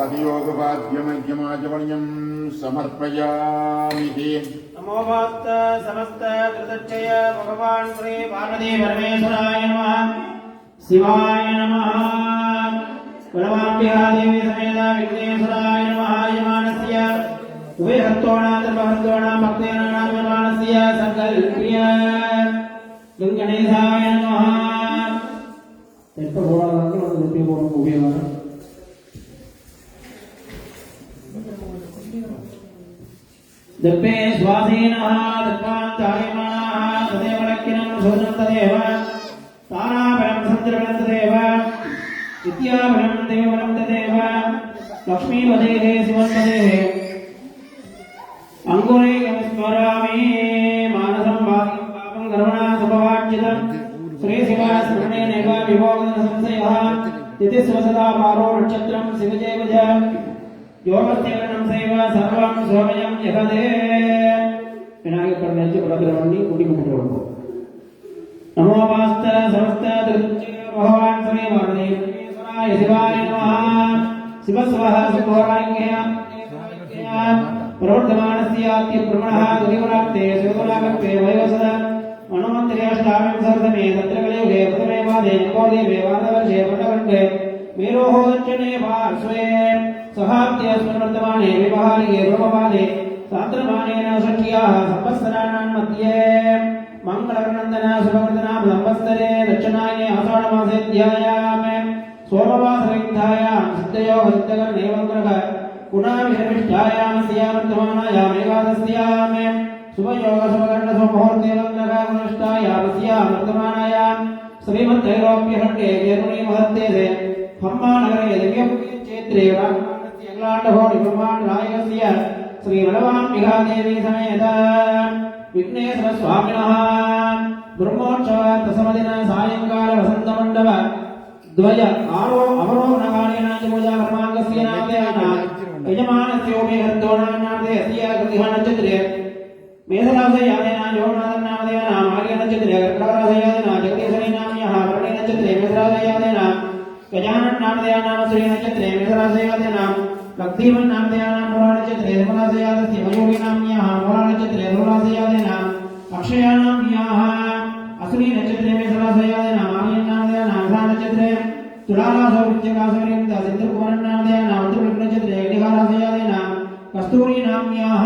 ആദിയോഗപാദ്യമജ്ഞമാചമണ്യം സമർപ്പയാമിതി നമോഭാസ്ത സമസ്ത കൃതക്ഷയ ഭഗവാൻ ശ്രീ പാർവതി പരമേശ്വരായ നമ. ശിവായ നമ. ബലവാമ്യഹാദേവി സമേത വിഘ്നേശ്വരായ നമ. യമാനസ്യ. ഉഭയഹത്തോണാം സർവഹത്തോണാം ഭക്തേനാണാം യമാനസ്യ സങ്കൽപ്യ ഗണേശായ നമ എപ്പോൾ പോകണം ഉദ്യോഗം ഉപയോഗമാണ് दर्पे स्वाधीनः दत्त्वान् तायमानाः तदेव लक्ष्यं शोधं तदेव। तारापरं सन्द्रपरं तदेव। नित्यापरं देवपरं तदेव। लक्ष्मीपदेः शिवन्पदेः अङ्कुरेकं स्मरामि मानसं पापं विभोगं संशयः पारो नक्षत्रं ಮನಸ್ಸೈವ ಸರ್ವಾಂ ಸೋಮಯಂ ಯತದೇ ವಿನಾಯಕರ ನೆಚ್ಚು ಪ್ರಕರಣವನ್ನು ಕುಡಿಕೊಂಡು ನಮೋ ವಾಸ್ತ ಸಮಸ್ತ ದೃತ್ಯ ಭಗವಾನ್ ಸಮೇ ವರ್ಣೆ ಶಿವಾಯ ಶಿವಾಯ ನಮಃ ಶಿವ ಸ್ವಹ ಶಿವೋರಾಂಗ್ಯ ಪ್ರವರ್ಧಮಾನಸ್ಯಾತ್ಯ ಪ್ರಮಣಃ ಗರಿವರಾಕ್ತೆ ಶಿವಗುಣಾಕರ್ತೆ ವಯೋಸದ ಮನೋಮಂತ್ರಿಯಷ್ಟಾವಿಂಶರ್ತಮೇ ತತ್ರಕಲಿಯುಗೆ ಪ್ರಥಮೇ ವಾದೆ ನಿಕೋದೇವೆ ವಾದವರ್ಷೆ ಪಟವರ್ಗೆ ಮೇರೋಹೋದಕ್ಷಿಣೇ ಪಾರ್ಶ್ವೇ सहाप्त्यस्मन्वर्तमाने व्यवहार्ये रूपमाने सान्द्रमानेन सख्याः संवत्सराणाम् मध्ये। मङ्गलवर्णन्दना शुभवर्धनां संवत्सरे दक्षिणायने आषाढमासे ध्यायाम् सोमवासरिग्धायां सिद्धयो हरितकर्णेवग्रह गुणाभिरभिष्टायां स्यावर्तमानायाम् एकादस्याम् शुभयोगशुभकर्णसोममुहूर्तेवग्रहानुष्ठायामस्यां वर्तमानायाम् श्रीमद्वैरोप्यहट्टे जैरुणीमहत्ते हम्मानगरे दिव्यपुण्यक्षेत्रे अखिलाण्डभोडि ब्रह्माण्डनायकस्य श्रीवलवाम्बिकादेवी समेत विघ्नेश्वरस्वामिनः ब्रह्मोत्सव दशमदिन सायङ्काल वसन्तमण्डप द्वय आरो अवरोहणकालेन पूजा कर्माङ्गस्य नामदेन यजमानस्योपि हन्तोणान्नामदे अस्य कृतिः नक्षत्रे मेधरासयादेन योगनाथन् नामदेन मार्गे नक्षत्रे कर्कटरासयादेन जगदीशनि नाम्यः भरणे नक्षत्रे मेधरासयादेन गजानन् नामदेय नाम श्री नक्षत्रे मेधरासयादेन लक्ष्मीवन् नामदेय नाम पुरा नक्षत्रे धर्मरासयादस्य मयोगी नाम्यः पुरा नक्षत्रे धर्मरासयादेन अक्षया नाम्यः अस्मिन् नक्षत्रे मेधरासयादेन मार्यन् नामदेय नाम सा नक्षत्रे तुलारासौ वृश्चिकासौर्यन्त सिन्धुकुमारन् नामदेय नाम नक्षत्रे गणिहारासयादेन कस्तूरी नाम्याः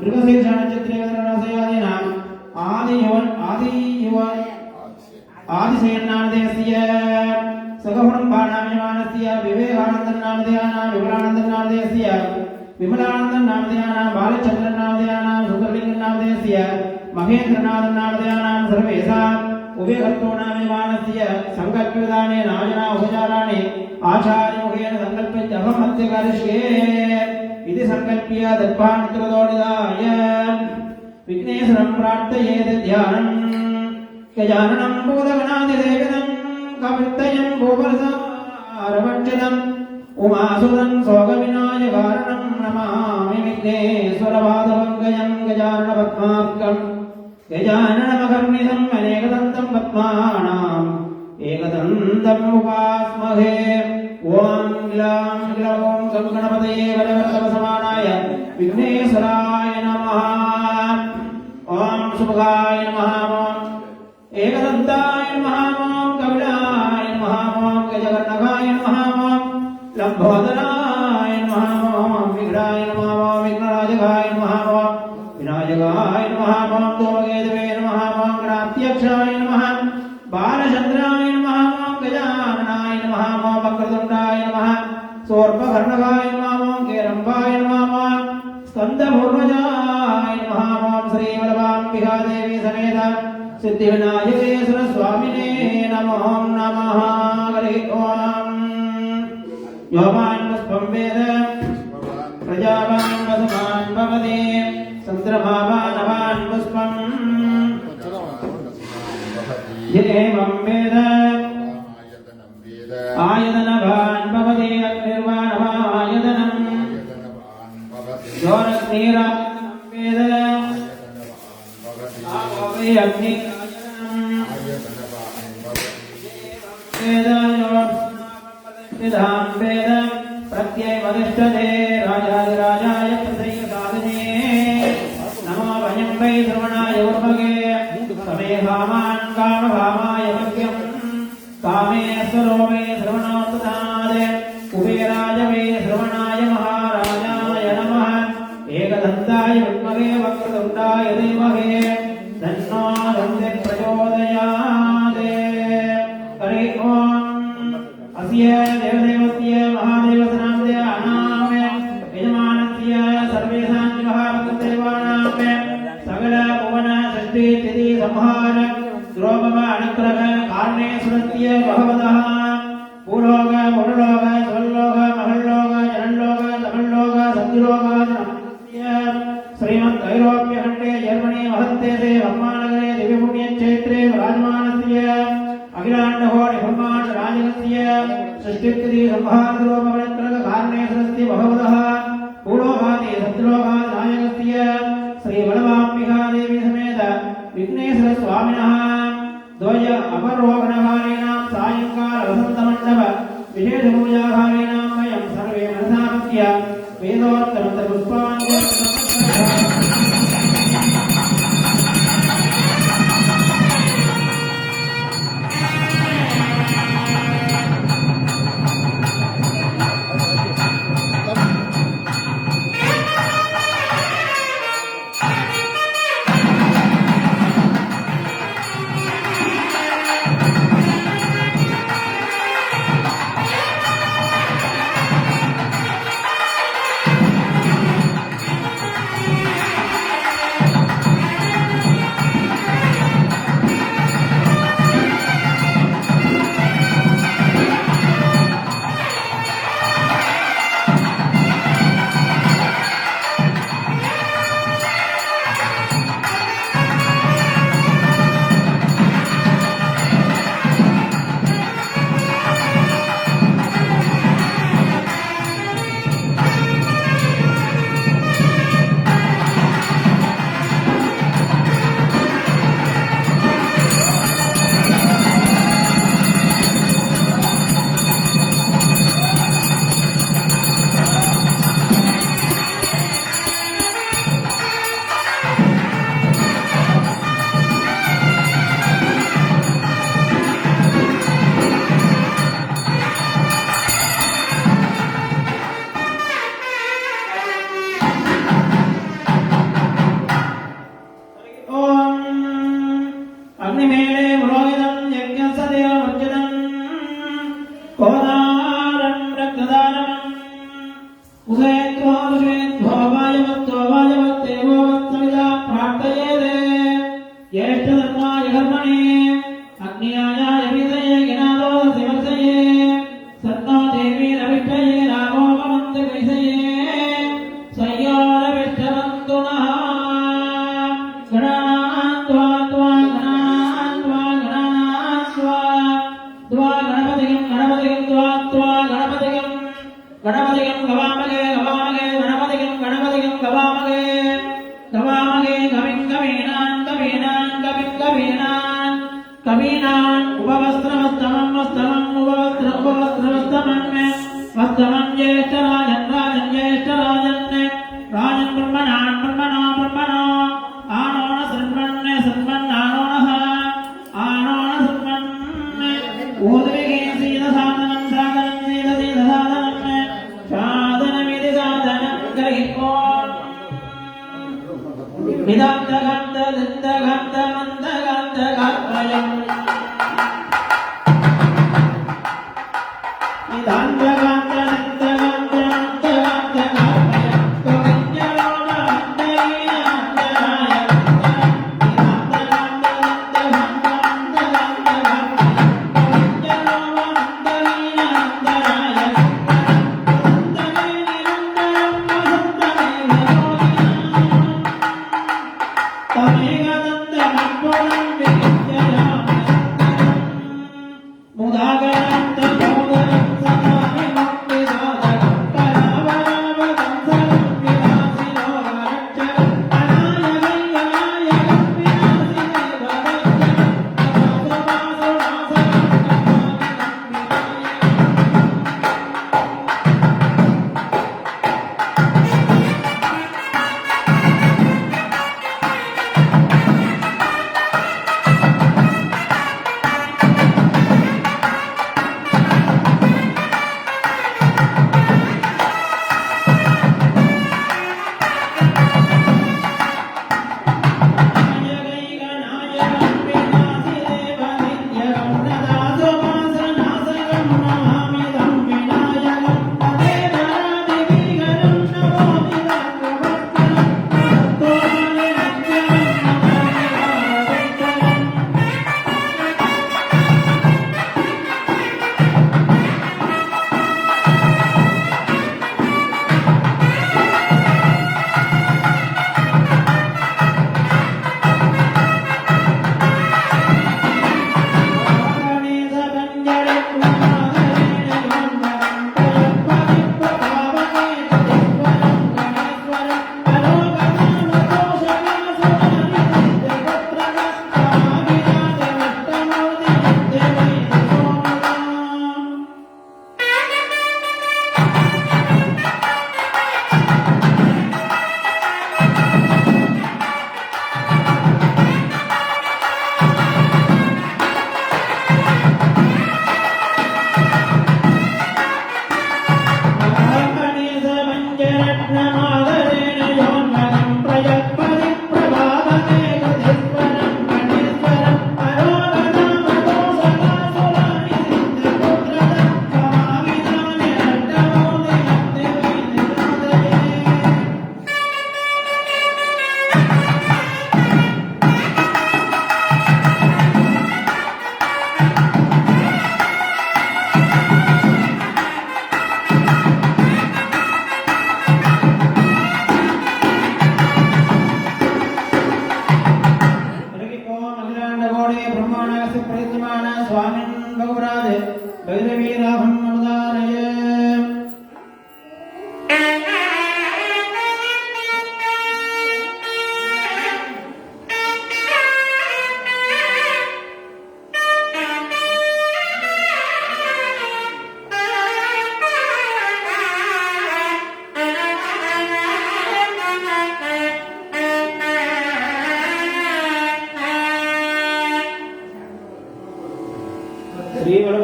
मृगशीर्ष नक्षत्रे गणरासयादेन आदियुवन् आदियुवन् आदिशयन्नामधेयस्य சுககுடும்பானாமிமானஸ்ய விவேகானந்தன் நாமதேயானாம் விமலானந்தன் நாமதேயஸ்ய விமலானந்தன் நாமதேயானாம் பாலச்சந்திரன் நாமதேயானாம் சுந்தரலிங்கன் நாமதேயஸ்ய மகேந்திரநாதன் நாமதேயானாம் சர்வேசாம் உபயகத்தோணாமிமானஸ்ய சங்கல்பிதானே நாயனா உபச்சாராணி ஆச்சாரியமுகேன சங்கல்பித்து அகமத்திய கரிஷ்யே. இது சங்கல்பிய தர்பாணித்திரதோடிதாய விக்னேஸ்வரம் பிரார்த்தயேத தியானம். கஜானனம் பூதகணாதி தேவிதம் കവിത്തയം ഭൂപരസാരമക്ഷിതം ഉമാസുതം സോകവിനായ കാരണം നമാമി വിഘ്നേശ്വരപാദപങ്കജം ഗജാനന പത്മാർക്കം ഗജാനനമകർണിതം അനേകദന്തം പത്മാണാം ഏകദന്തം ഉപാസ്മഹേ ഓം ഗ്ലാം ഗ്ലവോം സംഗണപതയേ വരവരതവസമാനായ വിഘ്നേശ്വരായ നമഃ ഓം ശുഭകായ നമഃ ॐ गजकर्णकाय नमः ॐ लम्बोदराय नमः ॐ विघ्नाय नमः ॐ विघ्नराजकाय नमः ॐ विनायकाय नमः ॐ धूमकेतवे नमः ॐ गणाध्यक्षाय नमः बालचन्द्राय नमः ॐ गजाननाय नमः ॐ वक्रतुण्डाय नमः सोर्पकर्णकाय नमः ॐ केरम्बाय नमः ॐ स्कन्दपूर्वजाय नमः ॐ श्रीवल्लभाम्बिकादेवी समेत सिद्धिविनायकेश्वर स्वामिने नमो नमः हरिः ॐ योमान् पुष्पं वेद प्रजावान् वसुमान् भवति चन्द्रमावानवान् पुष्पम् एवं वेद शिवस्य देवदेवस्य महादेवसनामदे अनाम यजमानस्य सर्वेषां महाभगवदेवानां सकल भुवन शक्ति तिथि संहार द्रोमम अनुग्रह कारणे सुरत्य भगवतः महानलोकमनत्रक कारणे बहवतः पूर्वभाते सत्यलोकात् नायकस्य श्रीवनवाम्बिका देवी समेत विघ्नेश्वरस्वामिनः द्वय अपरोहणकारीणां सायङ्कालवसन्तमण्डप विशेषपूजाकारीणां वयं सर्वे मनसामत्य वेदोत्तमन्तपुष्पाणि కవీనాన్ ఉపవస్త్రవస్తమం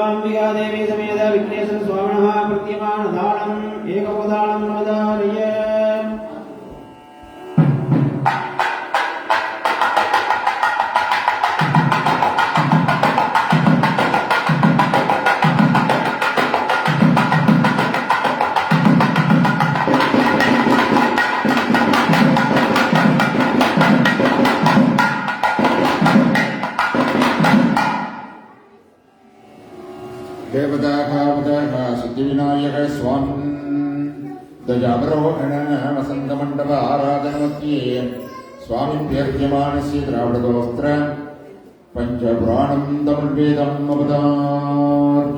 అంబికాదేవి సమేత విఘ్నేశ్వర స్వామిన ప్రత్యమానదానం ఏకపదానం నమదా சுவாமிபியர்ஜமானசிய திராவிடதோஸ்திர பஞ்சபுராணம் தமிழ் வேதம் அவதார்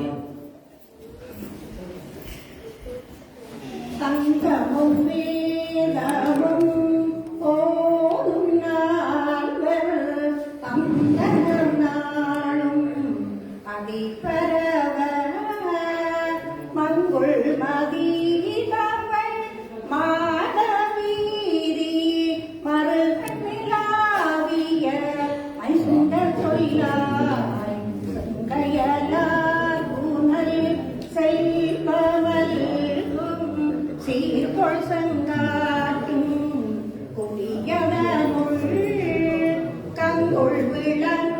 旧日归人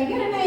you're gonna make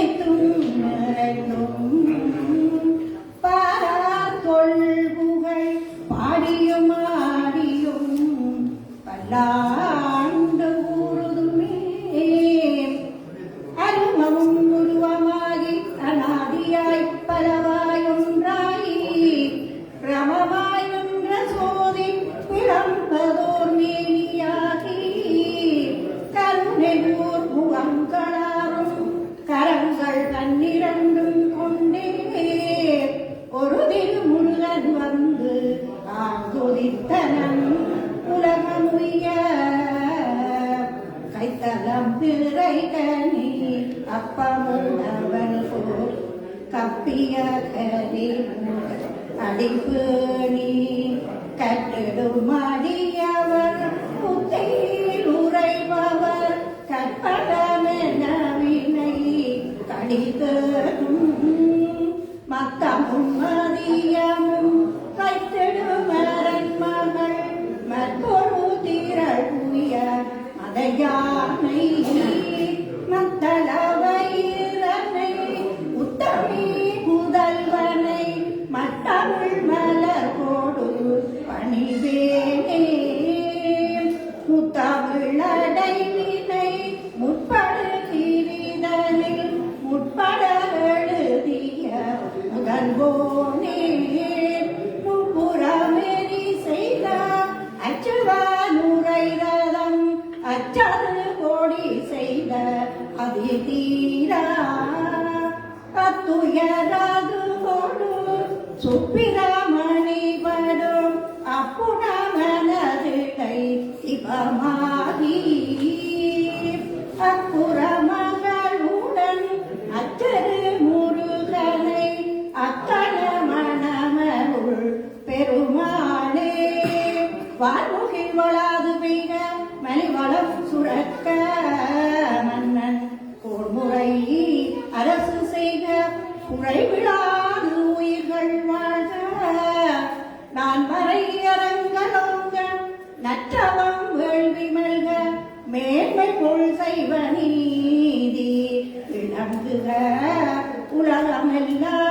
தப்பியகரி அடிப்பணி கட்டிடும்? அடியவர் புத்தையில் உரைபவர் கற்பகமென வினை கடிக்கும் மத்தமும் உலகமெல்லாம்